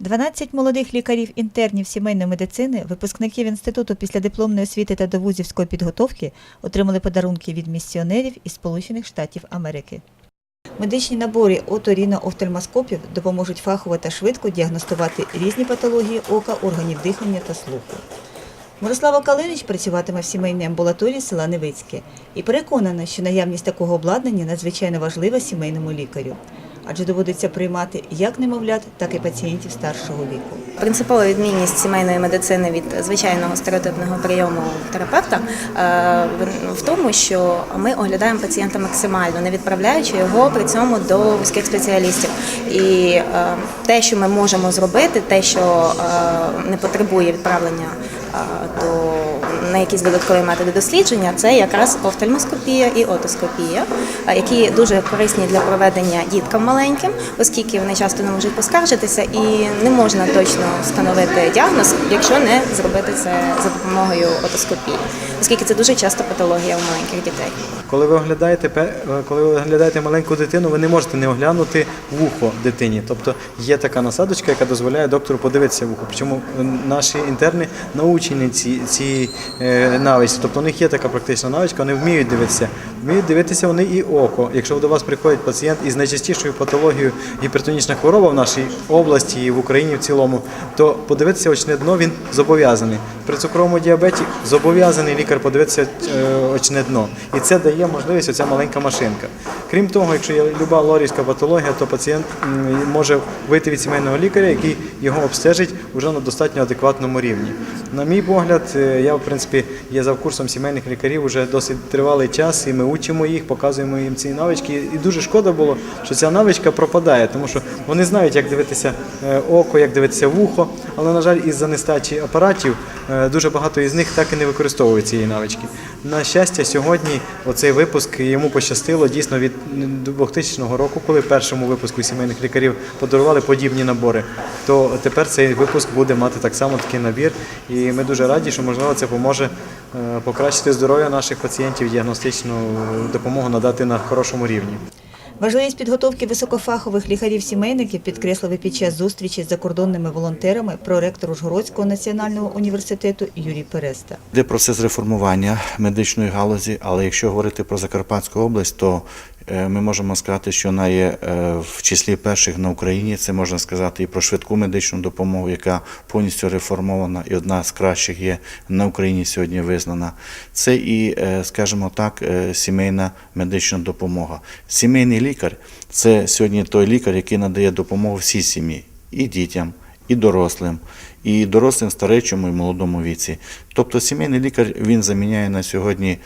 12 молодих лікарів-інтернів сімейної медицини, випускників Інституту післядипломної освіти та довузівської підготовки отримали подарунки від місіонерів із Сполучених Штатів Америки. Медичні набори оторіно-офтальмоскопів допоможуть фахово та швидко діагностувати різні патології ока, органів дихання та слуху. Мирослава Калинич працюватиме в сімейній амбулаторії села Невицьке і переконана, що наявність такого обладнання надзвичайно важлива сімейному лікарю, адже доводиться приймати як немовлят, так і пацієнтів старшого віку. Принципова відмінність сімейної медицини від звичайного стереотипного прийому терапевта е, в- тому, що ми оглядаємо пацієнта максимально, не відправляючи його при цьому до вузьких спеціалістів. І е, те, що ми можемо зробити, те, що е, не потребує відправлення до на якісь додаткові методи дослідження, це якраз офтальмоскопія і отоскопія, які дуже корисні для проведення діткам маленьким, оскільки вони часто не можуть поскаржитися і не можна точно встановити діагноз, якщо не зробити це за допомогою отоскопії, оскільки це дуже часто патологія у маленьких дітей. Коли ви оглядаєте коли ви оглядаєте маленьку дитину, ви не можете не оглянути вухо дитині. Тобто є така насадочка, яка дозволяє доктору подивитися вухо. Причому наші інтерни научені ці, ці е, навичці. Тобто у них є така практична навичка, вони вміють дивитися. Вміють дивитися вони і око. Якщо до вас приходить пацієнт із найчастішою патологією гіпертонічна хвороба в нашій області і в Україні в цілому, то подивитися очне дно він зобов'язаний. При цукровому діабеті зобов'язаний лікар подивитися е, очне дно. І це дає можливість оця маленька машинка. Крім того, якщо є люба лорівська патологія, то пацієнт може вийти від сімейного лікаря, який його обстежить вже на достатньо адекватному рівні. На мій погляд, е, я в принципі є за курсом сімейних лікарів вже досить тривалий час, і ми учимо їх, показуємо їм ці навички. І дуже шкода було, що ця навичка пропадає, тому що вони знають, як дивитися е, око, як дивитися вухо, але на жаль, із-за нестачі апаратів е, дуже багато із них так і не використовують цієї навички. На щастя, сьогодні оцей випуск йому пощастило дійсно від 2000 року, коли першому випуску сімейних лікарів подарували подібні набори. То тепер цей випуск буде мати так само такий набір, і ми дуже раді, що можливо це поможе е, покращити здоров'я наших пацієнтів, діагностичну допомогу надати на хорошому рівні. Важливість підготовки високофахових лікарів-сімейників підкреслив під час зустрічі з закордонними волонтерами проректор Ужгородського національного університету Юрій Переста. Йде процес реформування медичної галузі, але якщо говорити про Закарпатську область, то ми можемо сказати, що вона є е, в числі перших на Україні. Це можна сказати і про швидку медичну допомогу, яка повністю реформована і одна з кращих є на Україні сьогодні визнана. Це і, е, скажімо так, е, сімейна медична допомога. Сімейний лікар це сьогодні той лікар, який надає допомогу всій сім'ї, і дітям, і дорослим, і дорослим, старечому і молодому віці. Тобто сімейний лікар він заміняє на сьогодні, е,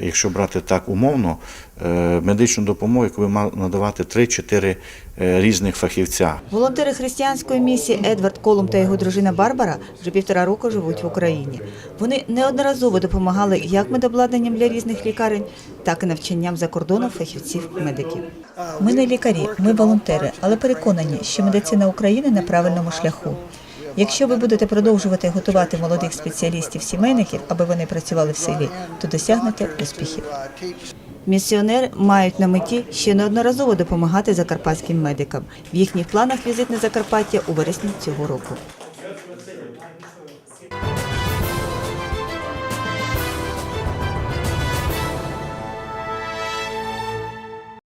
якщо брати так умовно, е, медичну допомогу, яку ви мали надавати 3-4 е, різних фахівця. Волонтери християнської місії Едвард Колум та його дружина Барбара вже півтора року живуть в Україні. Вони неодноразово допомагали як медобладнанням для різних лікарень, так і навчанням за кордоном фахівців-медиків. Ми не лікарі, ми волонтери, але переконані, що медицина України на правильному шляху. Якщо ви будете продовжувати готувати молодих спеціалістів-сімейників, аби вони працювали в селі, то досягнете успіхів. Місіонери мають на меті ще неодноразово допомагати закарпатським медикам. В їхніх планах візит на Закарпаття у вересні цього року.